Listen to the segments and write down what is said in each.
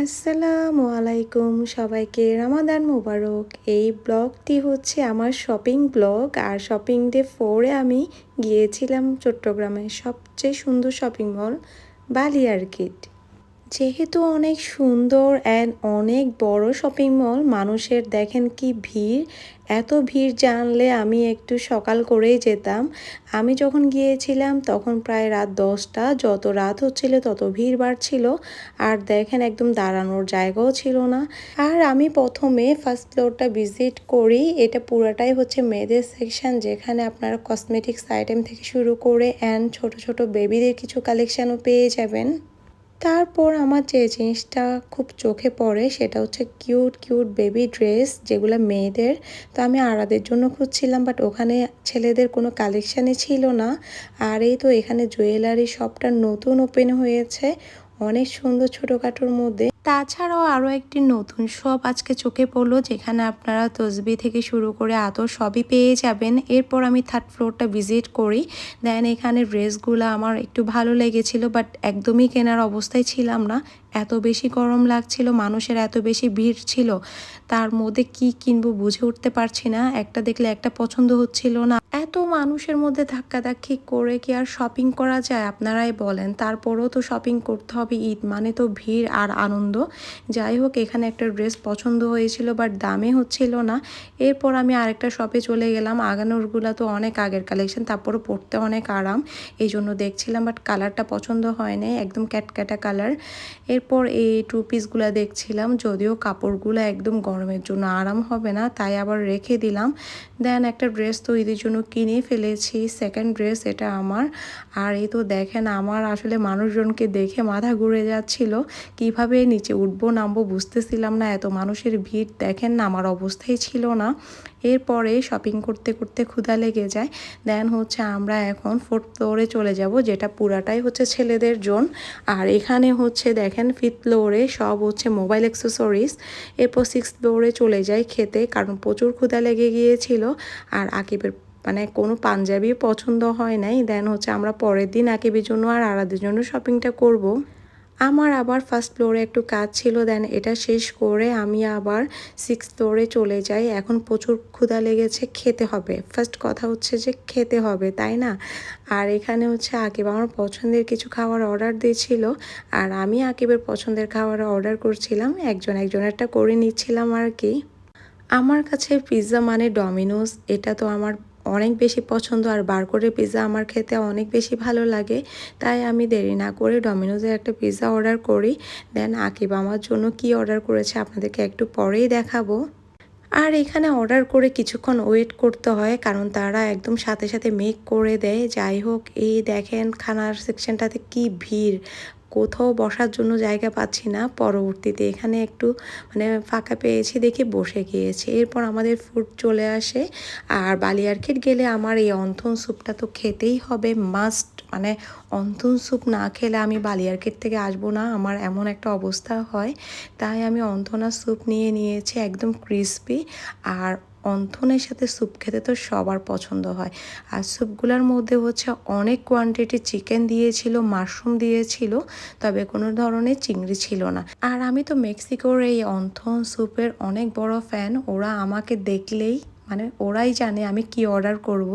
আসসালামু আলাইকুম সবাইকে রামাদান মোবারক। এই ব্লগটি হচ্ছে আমার শপিং ব্লগ। আর শপিং ডে ফোরে আমি গিয়েছিলাম চট্টগ্রামের সবচেয়ে সুন্দর শপিং মল, বালিয়ার আর্কিড যেহেতু অনেক সুন্দর অ্যান্ড অনেক বড় শপিং মল মানুষের দেখেন কি ভিড়। এত ভিড় জানলে আমি একটু সকাল করেই যেতাম। আমি যখন গিয়েছিলাম, তখন প্রায় রাত দশটা, যত রাত হচ্ছিল তত ভিড় বাড়ছিল। আর দেখেন একদম দাঁড়ানোর জায়গাও ছিল না। আর আমি প্রথমে ফার্স্ট ফ্লোরটা ভিজিট করি। এটা পুরাটাই হচ্ছে মেয়েদের সেকশন যেখানে আপনারা কসমেটিক্স আইটেম থেকে শুরু করে অ্যান্ড ছোট ছোট বেবিদের কিছু কালেকশানও পেয়ে যাবেন। তারপর আমার যে জিনিসটা খুব চোখে পড়ে সেটা হচ্ছে কিউট কিউট বেবি ড্রেস যেগুলো মেয়েদের। তো আমি আড়াদের জন্য খুঁজছিলাম, বাট ওখানে ছেলেদের কোনো কালেকশানই ছিল না। আর এই তো এখানে জুয়েলারি শপটা নতুন ওপেন হয়েছে, অনেক সুন্দর ছোটোখাটোর মধ্যে। তাছাড়াও আরও একটি নতুন শপ আজকে চোখে পড়ল, যেখানে আপনারা তসবি থেকে শুরু করে আতর সবই পেয়ে যাবেন। এরপর আমি থার্ড ফ্লোরটা ভিজিট করি। দেন এখানে ড্রেসগুলো আমার একটু ভালো লেগেছিল, বাট একদমই কেনার অবস্থায় ছিলাম না। এত বেশি গরম লাগছিল, মানুষের এত বেশি ভিড় ছিল, তার মধ্যে কি কিনবো বুঝে উঠতে পারছি না। একটা দেখলে একটা পছন্দ হচ্ছিল না। এত মানুষের মধ্যে ধাক্কাধাক্কি করে কি আর শপিং করা যায়, আপনারাই বলেন। তারপরেও তো শপিং করতে হবে, ঈদ মানে তো ভিড় আর আনন্দ। যাই হোক, এখানে একটা ড্রেস পছন্দ হয়েছিল বাট দামে হচ্ছিল না। এরপর আমি আরেকটা শপে চলে গেলাম। আগানোরগুলো তো অনেক আগের কালেকশন তারপরও পরতে অনেক আরাম। এই জন্য দেখছিলাম বাট কালারটা পছন্দ হয় নাই, একদম ক্যাটক্যাটা কালার এরপর এই টু পিসগুলো দেখছিলাম, যদিও কাপড়গুলো একদম গরমের জন্য আরাম হবে না, তাই আবার রেখে দিলাম। দেন একটা ড্রেস তো ঈদের জন্য কিনে ফেলেছি সেকেন্ড ড্রেস এটা আমার। আর এই তো দেখেন, আমার আসলে মানুষজনকে দেখে মাথা ঘুরে যাচ্ছিল, কীভাবে নিচে উঠবো, নামবো বুঝতেছিলাম না, এত মানুষের ভিড় দেখেন না, আমার অবস্থাই ছিল না। এরপরে শপিং করতে করতে ক্ষুধা লেগে যায়। দেন হচ্ছে আমরা এখন ফোর্থ ফ্লোরে চলে যাব, যেটা পুরাটাই হচ্ছে ছেলেদের জোন। আর এখানে হচ্ছে দেখেন ফিফথ ফ্লোরে সব হচ্ছে মোবাইল অ্যাক্সেসরিজ এরপর সিক্স ফ্লোরে চলে যাই খেতে, কারণ প্রচুর ক্ষুধা লেগে গিয়েছিল। আর আকিবের মানে কোনো পাঞ্জাবি পছন্দ হয় নাই। দেন হচ্ছে আমরা পরের দিন আকিবের জন্য আর আরাদের জন্য শপিংটা করব। আমার আবার ফার্স্ট ফ্লোরে একটু কাজ ছিল দেন এটা শেষ করে আমি আবার সিক্স ফ্লোরে চলে যাই। এখন প্রচুর ক্ষুধা লেগেছে, খেতে হবে। ফার্স্ট কথা হচ্ছে যে, খেতে হবে, তাই না? আর এখানে হচ্ছে আকিব আমার পছন্দের কিছু খাবার অর্ডার দিয়েছিল, আর আমি আকিবের পছন্দের খাবার অর্ডার করছিলাম, একজন একজনেরটা করে নিচ্ছিলাম আর কি। আমার কাছে পিৎজা মানে ডমিনোস এটা তো আমার অনেক বেশি পছন্দ আর করে পিৎজা আমার খেতে অনেক বেশি ভালো লাগে। তাই আমি দেরি না করে ডমিনোজের একটা পিৎজা অর্ডার করি। দেন আকিব আমার জন্য কি অর্ডার করেছে আপনাদেরকে একটু পরেই দেখাবো। আর এখানে অর্ডার করে কিছুক্ষণ ওয়েট করতে হয়, কারণ তারা একদম সাথে সাথে মেক করে দেয়। যাই হোক, এই দেখেন, খানার সেকশনটাতে কি ভিড়। কোথাও বসার জন্য জায়গা পাচ্ছি না পরবর্তীতে। এখানে একটু মানে ফাঁকা পেয়েছি দেখে বসে গিয়েছি। এরপর আমাদের ফুড চলে আসে। আর বালিয়ারকেট গেলে আমার এই অন্থন স্যুপটা তো খেতেই হবে মাস্ট মানে অন্থন স্যুপ না খেলে আমি বালিয়ারকেট থেকে আসব না, আমার এমন একটা অবস্থা হয়। তাই আমি অন্থনা স্যুপ নিয়ে নিয়েছি, একদম ক্রিসপি আর অন্থনের সাথে স্যুপ খেতে তো সবার পছন্দ হয়। আর স্যুপগুলোর মধ্যে হচ্ছে অনেক কোয়ান্টিটি চিকেন দিয়েছিল মাশরুম দিয়েছিল, তবে কোনো ধরনের চিংড়ি ছিল না। আর আমি তো মেক্সিকোর এই অন্থন স্যুপের অনেক বড় ফ্যান ওরা আমাকে দেখলেই মানে ওরাই জানে আমি কি অর্ডার করব।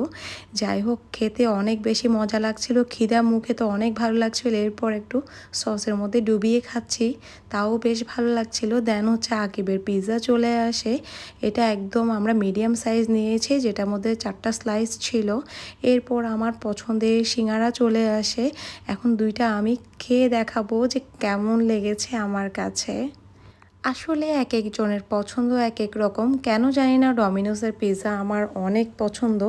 যাই হোক, খেতে অনেক বেশি মজা লাগছিল, খিদা মুখে তো অনেক ভালো লাগছিল, এরপর একটু সসের মধ্যে ডুবিয়ে খাচ্ছি, তাও বেশ ভালো লাগছিল। দেন হচ্ছে আকিবের পিৎজা চলে আসে, এটা একদম আমরা মিডিয়াম সাইজ নিয়েছি, যেটার মধ্যে চারটা স্লাইস ছিল। এরপর আমার পছন্দের সিঙ্গারা চলে আসে, এখন দুইটা আমি খেয়ে দেখাবো যে কেমন লেগেছে আমার কাছে। আসলে এক একজনের পছন্দ এক এক রকম। কেন জানি না ডমিনোসের পিৎজা আমার অনেক পছন্দ।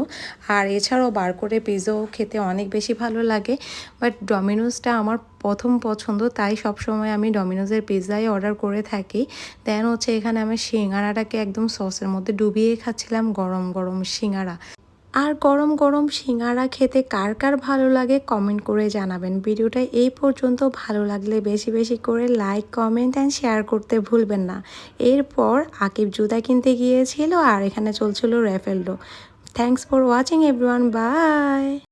আর এছাড়াও বার করে পিৎজাও খেতে অনেক বেশি ভালো লাগে। বাট ডমিনোসটা আমার প্রথম পছন্দ, তাই সবসময় আমি ডমিনোজের পিৎজাই অর্ডার করে থাকি। দেন হচ্ছে এখানে আমি সিঙ্গারাটাকে একদম সসের মধ্যে ডুবিয়ে খাচ্ছিলাম, গরম গরম সিঙ্গারা। আর গরম গরম সিঙ্গারা খেতে কার কার ভালো লাগে কমেন্ট করে জানাবেন। ভিডিওটা এই পর্যন্ত। ভালো লাগলে বেশি বেশি করে লাইক, কমেন্ট অ্যান্ড শেয়ার করতে ভুলবেন না। এরপর আকিব জুতা কিনতে গিয়েছিল আর এখানে চলছিল raffle draw thanks for watching everyone bye